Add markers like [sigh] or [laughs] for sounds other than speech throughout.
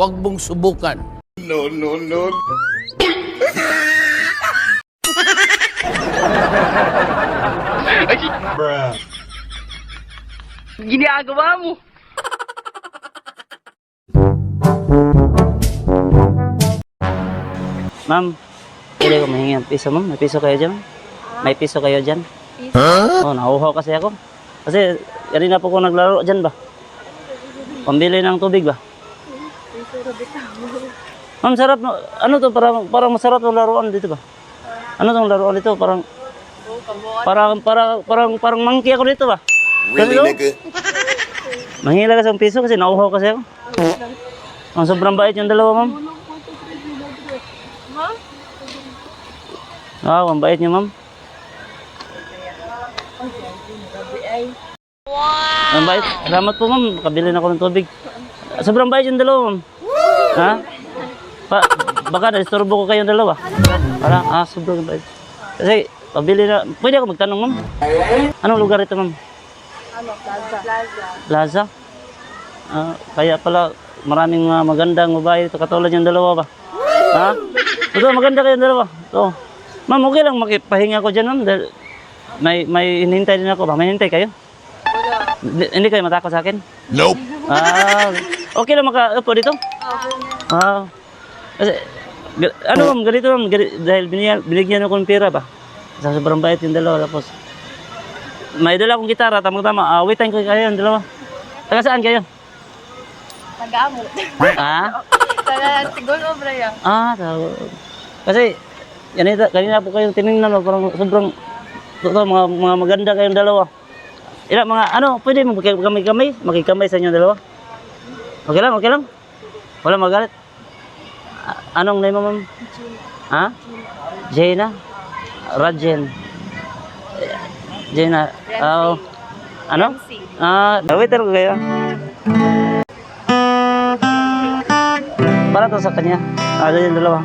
huwag mong subukan. Ginagawa mo. Ma'am, pwede ko mahingi ng piso, ma'am. May piso kayo dyan? ma'am? May piso kayo dyan? Oo, oh, nauhaw kasi ako. Kasi, kanina po ko naglaro dyan ba? Pambili ng tubig ba? Ma'am, sarap. no? Ano to? Parang, parang masarap yung laruan dito ba? Ano tong laruan dito? Parang, parang, parang, parang, parang monkey ako dito ba? Really, nigga? Manghila kasi ng piso kasi nauhaw kasi ako. Ang sobrang bait yung dalawa, ma'am. Ah, ang bait niyo, ma'am. Wow! Ang bait. Salamat po, ma'am. Kabili na ako ng tubig. Sobrang bait yung dalawa, ma'am. Ha? Pa, baka na-istorbo ko kayong dalawa. Para, ah, sobrang bait. Kasi, pabili na. Pwede ako magtanong, ma'am. Anong lugar ito, ma'am? Ano, plaza. Plaza. Ah, kaya pala maraming mga magandang babae ito katulad yung dalawa ba? Ha? Ito, maganda kayong dalawa. Ito. Ma'am, okay lang makipahinga ko dyan, ma'am. Dahil may, may hinihintay din ako ba? May hinintay kayo? Hindi, hindi kayo matakot sa akin? Nope. Ah, okay lang makaupo dito? Ah. Kasi, ano ma'am, ganito ma'am, dahil binigyan, binigyan ako ng pera ba? Sa sobrang bait yung dalawa, tapos may dala akong gitara, tamang-tama, awitan ko kayo yung dalawa. Taga saan kayo? Tagamot. [laughs] Ah? Taga Tigol Obraya. Ah, tawag. Kasi, kanina, kanina po kayong tinignan, parang sobrang, totoo, mga, mga maganda kayong dalawa. Ilan mga, ano, pwede mo magkamay-kamay? Makikamay sa inyo dalawa? Okay lang, okay lang. Wala magalit. A- anong name mo, ma'am? Ha? Jaina? Rajen. Jaina. Ah, ano? Ah, waiter ko kayo. Para to sa kanya. Ah, yung dalawa.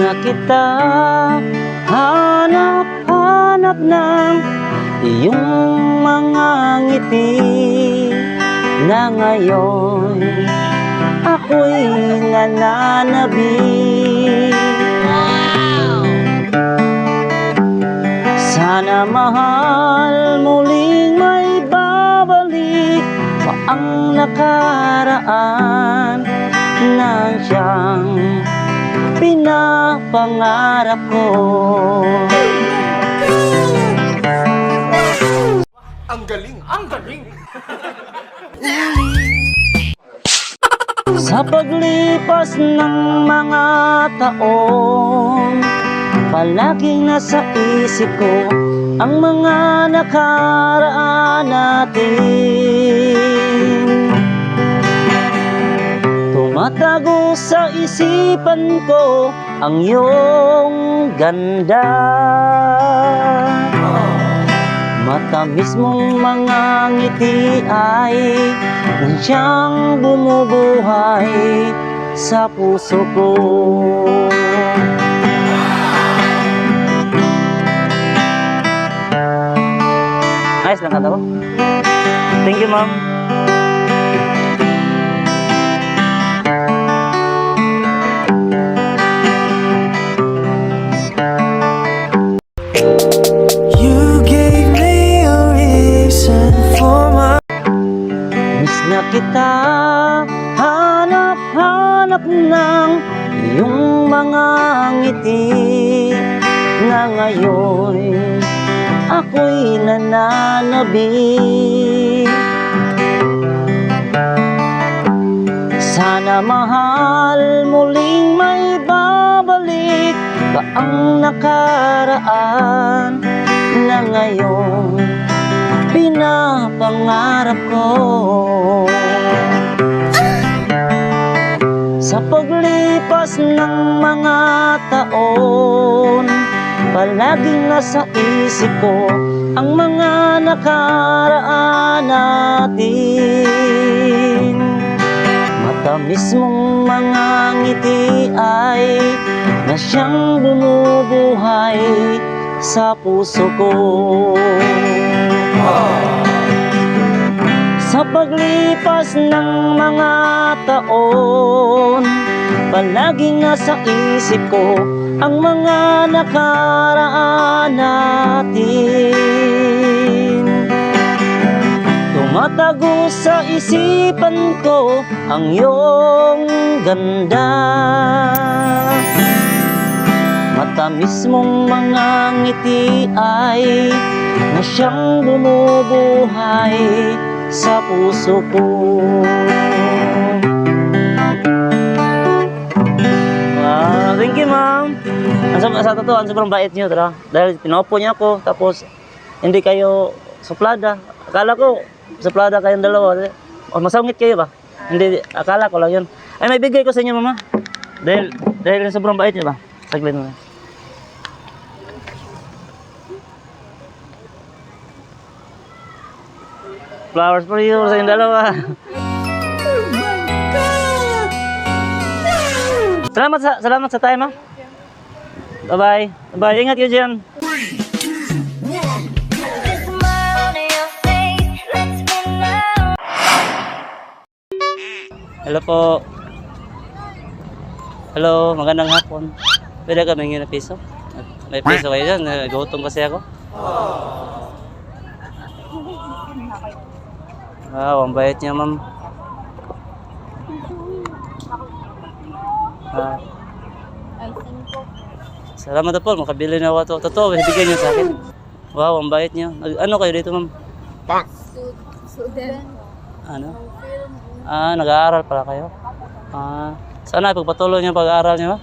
Na kita. Hanap-hanap ng iyong mga ngiti Na ngayon ako'y nananabik Sana mahal muling may babalik pa ang nakaraan. Na siyang pinapangarap ko. Sa paglipas ng mga taon Palaging nasa isip ko Ang mga nakaraan natin Tumatago sa isipan ko Ang iyong ganda Matamis mong mga ngiti ay Nandiyan bumubuhay sa puso ko Ayos lang kata ko. Thank you, ma'am. Ngiti Na ngayon ako'y nananabik Sana mahal muling may babalik Ba ang nakaraan na ngayon pinapangarap ko? Sa paglipas ng mga taon Palaging nasa isip ko Ang mga nakaraan natin Matamis mismong mga ngiti ay na siyang bumubuhay sa puso ko. Sa paglipas ng mga taon, palaging nasa isip ko ang mga nakaraan natin. Tumatago sa isipan ko ang iyong ganda. Matamis mong mga ngiti ay na siyang bumubuhay sa puso ko. Ma'am. Ang sa, sa totoo, ang sobrang bait niyo, tara. Dahil pinopo niya ako, tapos hindi kayo suplada. Akala ko, suplada kayong dalawa. O, masungit kayo ba? Hindi, akala ko lang yun. Ay, may bigay ko sa inyo, mama. Dahil, dahil sobrang bait niyo ba? Saglit mo. Flowers for you sa inyong dalawa. [laughs] Salamat sa salamat sa time, ha. Bye-bye. Bye. Ingat kayo diyan. Hello po. Hello, magandang hapon. Pwede ka mingin na piso? May piso kayo dyan, nagutom kasi ako. Wow, ang bait niya, ma'am. Ah, salamat na po, makabili na ako ito. Totoo, bibigyan niyo sa akin. Wow, ang bait niya. Nag- Ano kayo dito, ma'am? Student. Ano? Ah, nag-aaral pala kayo? Ah, sana pagpatuloy niyo pag-aaral niyo, ba?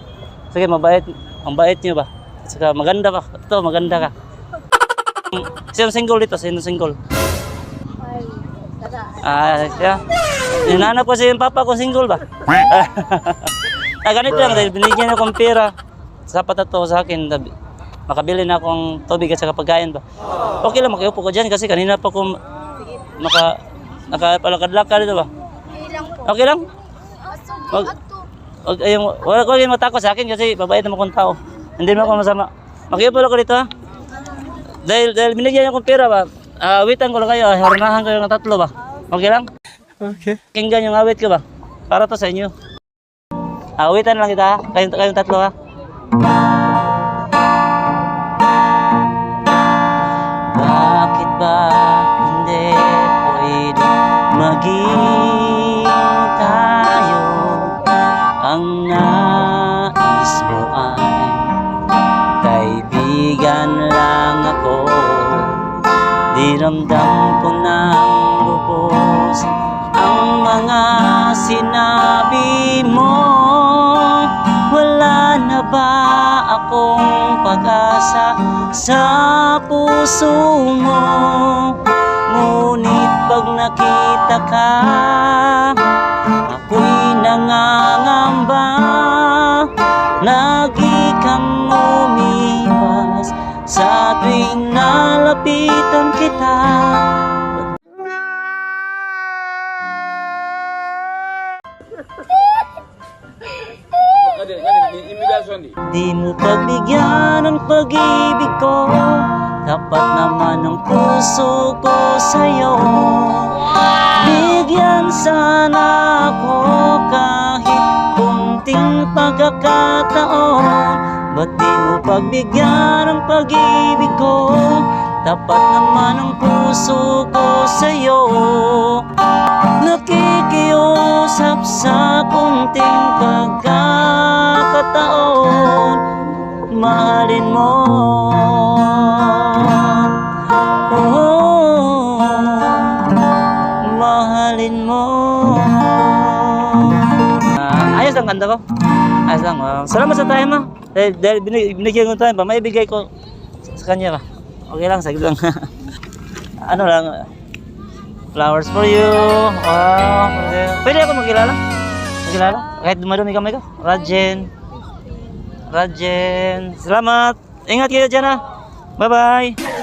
Sige, mabait. Ang bait niyo ba? At saka maganda ba? Ito, maganda ka. Sino single dito? Sino single? Ay, tara. Ah, yeah. Hinanap ko si yung papa ko single ba? [laughs] ah, ganito lang, dahil binigyan akong pera. Sapat na to sa akin. Makabili na akong tubig at saka pagkain ba? Okay lang, makiupo ko dyan kasi kanina pa ko naka, nakapalakad-lakad dito ba? Ilang po. Okay lang? Aso, Wag- ato. Wag, ayun, wala ko kayong matakot sa akin kasi mabait naman akong tao. Hindi naman ako masama. Makiupo lang ko dito ha. Dahil, dahil binigyan akong pera ba? Ah, awitan ko lang kayo, haranahan kayo ng tatlo ba? Okay lang? Okay. Kinggan yung awit ko ba? Para to sa inyo. Awitan lang kita. Kayong, kayong tatlo ha. Bakit ba hindi pwede maging tayo? Ang nais mo ay kaibigan lang ako Diramdam ko ng lubos ang mga sinabi mo na ba akong pag-asa sa puso mo? Ngunit pag nakita ka, ako'y nangangamba Lagi kang umiwas sa tuwing nalapitan kita Di mo pagbigyan ng pag-ibig ko. Tapat naman ang puso ko sa'yo. Bigyan sana ako kahit kunting pagkakataon. Ba't di mo pagbigyan ng pag-ibig ko? Tapat naman ang puso ko sa'yo Nakikiusap sa kunting pagkakataon. Mahalin mo. Mahalin mo. Ah, Ayos lang kanta ko. Ayos lang ah. Salamat sa time ha Dahil, dahil binig- binigyan ko time pa. May bigay ko sa kanya ba Okay lang, saglit lang. [laughs] Ano lang Flowers for you. Wow. Pwede ako magkilala? Magkilala? Kahit dumadumi kamay ko. Rajen. Rajen. Salamat. Ingat kayo dyan ha. Bye-bye.